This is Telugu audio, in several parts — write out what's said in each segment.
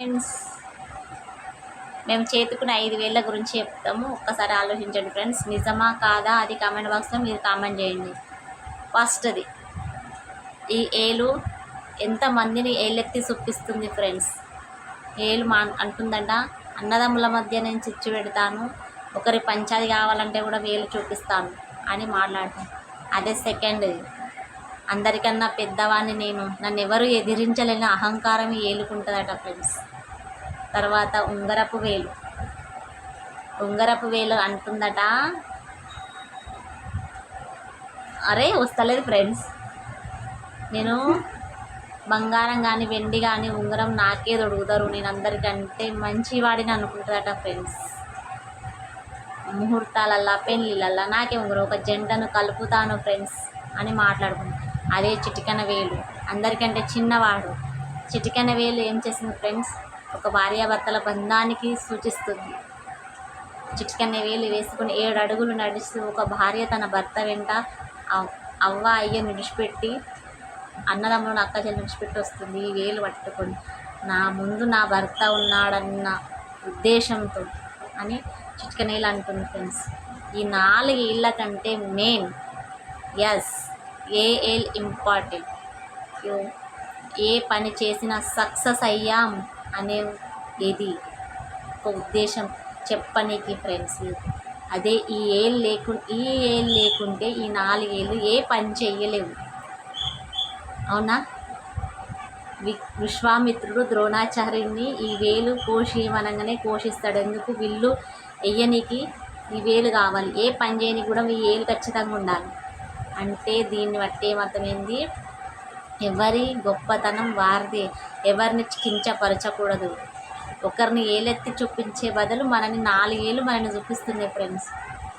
ఫ్రెండ్స్ మేము చేతుకున్న ఐదు వేల గురించి చెప్తాము. ఒక్కసారి ఆలోచించండి ఫ్రెండ్స్ నిజమా కాదా? అది కామెంట్ బాక్స్లో మీరు కామెంట్ చేయండి. ఫస్ట్ది ఈ ఏలు ఎంతమందిని ఏలెత్తి చూపిస్తుంది ఫ్రెండ్స్ ఏలు మా అంటుందంట అన్నదమ్ముల మధ్య నేను చిచ్చు పెడతాను. ఒకరి పంచాది కావాలంటే కూడా వేలు చూపిస్తాను అని మాట్లాడతాను అదే సెకండ్ది అందరికన్నా పెద్దవాడిని నేను. నన్ను ఎవరు ఎదిరించలేని అహంకారం ఏలుకుంటుందట ఫ్రెండ్స్. తర్వాత ఉంగరపు వేలు. ఉంగరపు వేలు అంటుందట. అరే వస్తలేదు ఫ్రెండ్స్. నేను బంగారం కానీ వెండి కానీ ఉంగరం నాకే దొడుగుతారు నేను అందరికంటే మంచివాడిని అనుకుంటుందట ఫ్రెండ్స్. ముహూర్తాలల్లా పెళ్ళిళ్ళల్లా నాకే ఉంగరం. ఒక జంటను కలుపుతాను ఫ్రెండ్స్ అని మాట్లాడుకుంటాను అదే చిటికన వేలు. అందరికంటే చిన్నవాడు. చిటికన వేలు ఏం చేసింది ఫ్రెండ్స్? ఒక భార్యాభర్తల బంధానికి సూచిస్తుంది. చిటికన వేలు వేసుకుని ఏడు అడుగులు నడుస్తూ ఒక భార్య తన భర్త వెంట అవ్- అవ్వ అయ్యను విడిచిపెట్టి అన్నదమ్ములను అక్క చెల్లి విడిచిపెట్టి వస్తుంది. ఈ వేలు పట్టుకొని నా ముందు నా భర్త ఉన్నాడన్న ఉద్దేశంతో అని చిటికనేలు అంటుంది ఫ్రెండ్స్. ఈ నాలుగు ఇళ్ళ కంటే మెయిన్ ఎస్ ఏఎల్ ఇంపార్టెంట్? ఏ పని చేసినా సక్సెస్ అయ్యాం అనే ఇది ఒక ఉద్దేశం చెప్పనీకి ఫ్రెండ్స్. అదే ఈ ఏళ్ళు లేకు ఈ ఏళ్ళు లేకుంటే ఈ నాలుగేళ్ళు ఏ పని చెయ్యలేవు. అవునా? వి విశ్వామిత్రుడు ద్రోణాచార్యుని ఈ వేలు పోషిమనగానే పోషిస్తాడు ఎందుకు? విల్లు వెయ్యనికి ఈ వేలు కావాలి. ఏ పని చేయని కూడా ఈ ఏలు ఖచ్చితంగా ఉండాలి. అంటే దీన్ని బట్టి ఏమర్థమైంది? ఎవరి గొప్పతనం వారిది. ఎవరిని కించపరచకూడదు. ఒకరిని ఏలెత్తి చూపించే బదులు మనని నాలుగేళ్ళు మనని చూపిస్తుంది ఫ్రెండ్స్.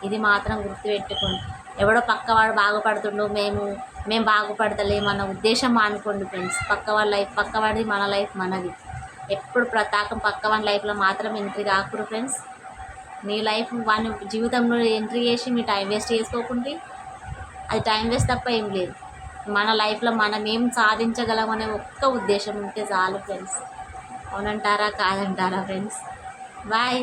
ఇది మాత్రం గుర్తుపెట్టుకోండి. ఎవడో పక్కవాడు బాగుపడుతుండు మేము మేము బాగుపడతలేమన్న ఉద్దేశం అనుకోండి ఫ్రెండ్స్. పక్కవాడి లైఫ్ పక్కవాడిది మన లైఫ్ మనది. ఎప్పుడు ప్రతాకం పక్కవాడి లైఫ్లో మాత్రం ఎంట్రీ కాకూడదు ఫ్రెండ్స్. నీ లైఫ్ వాని జీవితంలో ఎంట్రీ చేసి మీ టైం వేస్ట్ చేసుకోకుండా. అది టైం వేస్ట్ తప్ప ఏం లేదు. మన లైఫ్లో మనం ఏం సాధించగలం అనే ఒక్క ఉద్దేశం ఉంటే చాలు ఫ్రెండ్స్ అవునంటారా? కాదంటారా ఫ్రెండ్స్ బాయ్